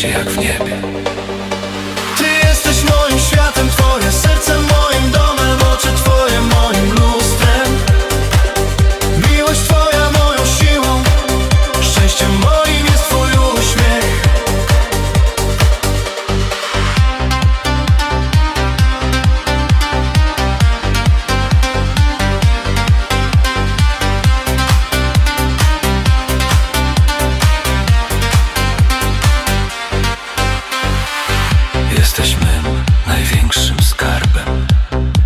się jak w niebie. Jesteś mym największym skarbem.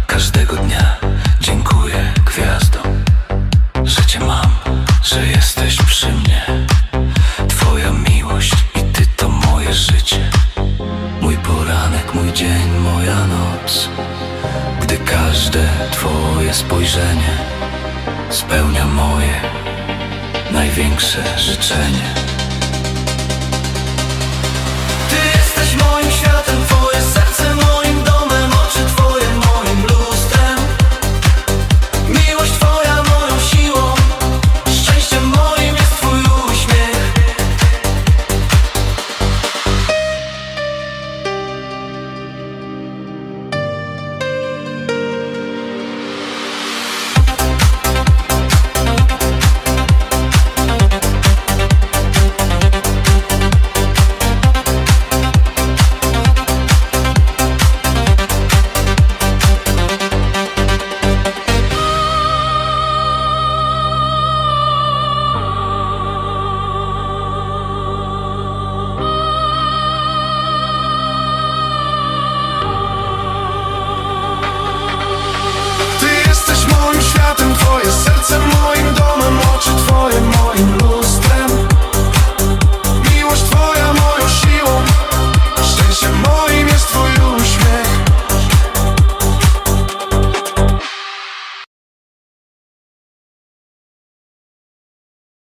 Każdego dnia dziękuję gwiazdom, że cię mam, że jesteś przy mnie. Twoja miłość i ty to moje życie. Mój poranek, mój dzień, moja noc. Gdy każde twoje spojrzenie spełnia moje największe życzenie.